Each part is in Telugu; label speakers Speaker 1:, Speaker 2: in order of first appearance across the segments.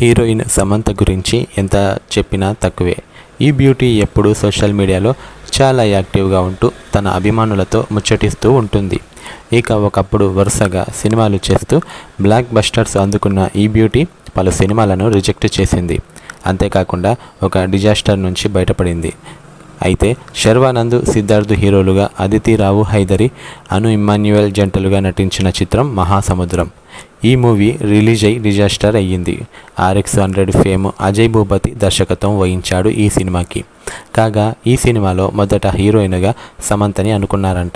Speaker 1: హీరోయిన్ సమంత గురించి ఎంత చెప్పినా తక్కువే. ఈ బ్యూటీ ఎప్పుడూ సోషల్ మీడియాలో చాలా యాక్టివ్గా ఉంటూ తన అభిమానులతో ముచ్చటిస్తూ ఉంటుంది. ఇక ఒకప్పుడు వరుసగా సినిమాలు చేస్తూ బ్లాక్ బస్టర్స్ అందుకున్న ఈ బ్యూటీ పలు సినిమాలను రిజెక్ట్ చేసింది. అంతేకాకుండా ఒక డిజాస్టర్ నుంచి బయటపడింది. అయితే శర్వానంద్ సిద్ధార్థ్ హీరోలుగా అదితి రావు హైదరి అను ఇమ్మాన్యుయల్ జంటలుగా నటించిన చిత్రం మహాసముద్రం. ఈ మూవీ రిలీజ్ అయి డిజాస్టర్ అయ్యింది. RX hundred fame Ajay Bhupathi దర్శకత్వం వహించాడు ఈ సినిమాకి. కాగా ఈ సినిమాలో మొదట హీరోయిన్గా సమంతని అనుకున్నారంట.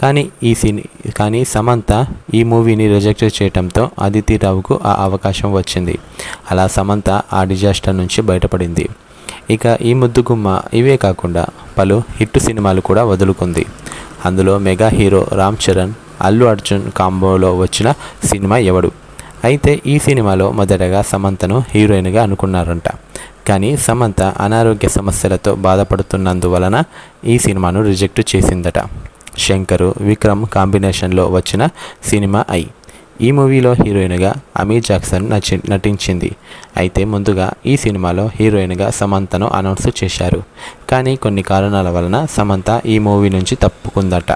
Speaker 1: కానీ ఈ సిని కానీ సమంత ఈ మూవీని రిజెక్ట్ చేయడంతో అదితి రావుకు ఆ అవకాశం వచ్చింది. అలా సమంత ఆ డిజాస్టర్ నుంచి బయటపడింది. ఇక ఈ ముద్దుగుమ్మ ఇవే కాకుండా పలు హిట్ సినిమాలు కూడా వదులుకుంది. అందులో మెగా హీరో రామ్ చరణ్ అల్లు అర్జున్ కాంబోలో వచ్చిన సినిమా ఎవడు? అయితే ఈ సినిమాలో మొదటగా సమంతను హీరోయిన్గా అనుకున్నారంట. కానీ సమంత అనారోగ్య సమస్యలతో బాధపడుతున్నందువలన ఈ సినిమాను రిజెక్ట్ చేసిందట. శంకరు విక్రమ్ కాంబినేషన్లో వచ్చిన సినిమా ఐ. ఈ మూవీలో హీరోయిన్గా అమీ జాక్సన్ నచి నటించింది. అయితే ముందుగా ఈ సినిమాలో హీరోయిన్గా సమంతను అనౌన్స్ చేశారు. కానీ కొన్ని కారణాల వలన సమంత ఈ మూవీ నుంచి తప్పుకుందట.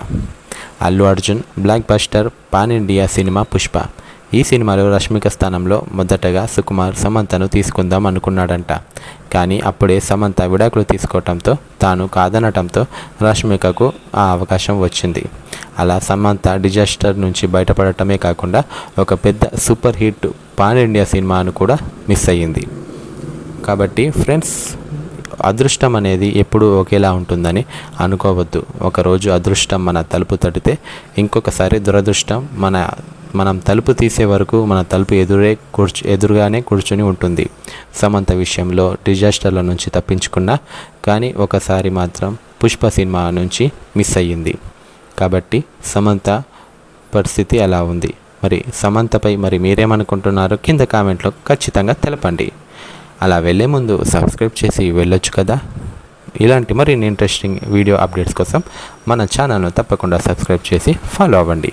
Speaker 1: Allu Arjun blockbuster pan India cinema Pushpa. ఈ సినిమాలో రష్మిక స్థానంలో మొదటగా సుకుమార్ సమంతను తీసుకుందాం అనుకున్నాడంట. కానీ అప్పుడే సమంత విడాకులు తీసుకోవటంతో తాను కాదనటంతో రష్మికకు ఆ అవకాశం వచ్చింది. అలా సమంత డిజాస్టర్ నుంచి బయటపడటమే కాకుండా ఒక పెద్ద సూపర్ హిట్ పాన్ ఇండియా సినిమాను కూడా మిస్ అయ్యింది. కాబట్టి ఫ్రెండ్స్ అదృష్టం అనేది ఎప్పుడూ ఒకేలా ఉంటుందని అనుకోవద్దు. ఒకరోజు అదృష్టం మన తలుపు తడితే ఇంకొకసారి దురదృష్టం మన మనం తలుపు తీసే వరకు మన తలుపు ఎదురే కూర్చు ఎదురుగానే కూర్చొని ఉంటుంది. సమంత విషయంలో డిజాస్టర్ల నుంచి తప్పించుకున్నా కానీ ఒకసారి మాత్రం పుష్ప సినిమా నుంచి మిస్ అయ్యింది. కాబట్టి సమంత పరిస్థితి అలా ఉంది. మరి సమంతపై మరి మీరేమనుకుంటున్నారో కింద కామెంట్లో ఖచ్చితంగా తెలపండి. అలా వెళ్ళే ముందు సబ్స్క్రైబ్ చేసి వెళ్ళొచ్చు కదా? ఇలాంటి మరిన్ని ఇంట్రెస్టింగ్ వీడియో అప్డేట్స్ కోసం మన ఛానల్ను తప్పకుండా సబ్స్క్రైబ్ చేసి ఫాలో అవ్వండి.